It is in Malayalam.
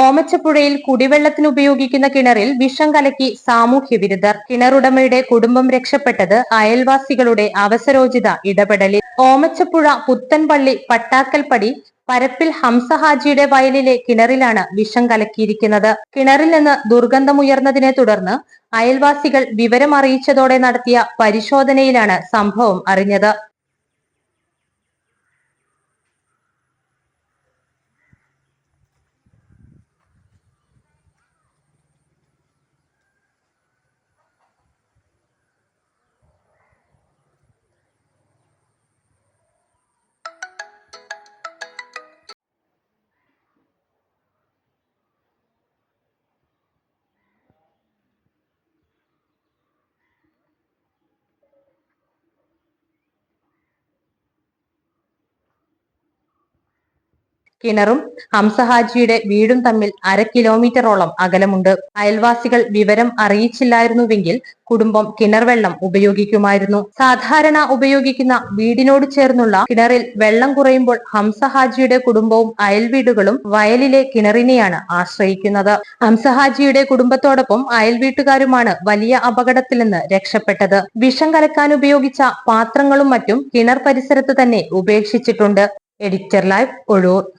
ഓമച്ചപ്പുഴയിൽ കുടിവെള്ളത്തിന് ഉപയോഗിക്കുന്ന കിണറിൽ വിഷം കലക്കി സാമൂഹ്യ വിരുദ്ധർ. കിണറുടമയുടെ കുടുംബം രക്ഷപ്പെട്ടത് അയൽവാസികളുടെ അവസരോചിത ഇടപെടലിൽ. ഓമച്ചപ്പുഴ പുത്തൻപള്ളി പട്ടാക്കൽപ്പടി പരപ്പിൽ ഹംസഹാജിയുടെ വയലിലെ കിണറിലാണ് വിഷം കലക്കിയിരിക്കുന്നത്. കിണറിൽ നിന്ന് ദുർഗന്ധമുയർന്നതിനെ തുടർന്ന് അയൽവാസികൾ വിവരമറിയിച്ചതോടെ നടത്തിയ പരിശോധനയിലാണ് സംഭവം അറിഞ്ഞത്. കിണറും ഹംസഹാജിയുടെ വീടും തമ്മിൽ അര കിലോമീറ്ററോളം അകലമുണ്ട്. അയൽവാസികൾ വിവരം അറിയിച്ചില്ലായിരുന്നുവെങ്കിൽ കുടുംബം കിണർ വെള്ളം ഉപയോഗിക്കുമായിരുന്നു. സാധാരണ ഉപയോഗിക്കുന്ന വീടിനോട് ചേർന്നുള്ള കിണറിൽ വെള്ളം കുറയുമ്പോൾ ഹംസഹാജിയുടെ കുടുംബവും അയൽ വീടുകളും വയലിലെ കിണറിനെയാണ് ആശ്രയിക്കുന്നത്. ഹംസഹാജിയുടെ കുടുംബത്തോടൊപ്പം അയൽവീട്ടുകാരുമാണ് വലിയ അപകടത്തിൽ നിന്ന് രക്ഷപ്പെട്ടത്. വിഷം കലക്കാൻ ഉപയോഗിച്ച പാത്രങ്ങളും മറ്റും കിണർ പരിസരത്ത് തന്നെ ഉപേക്ഷിച്ചിട്ടുണ്ട്. Editor live Ozhur.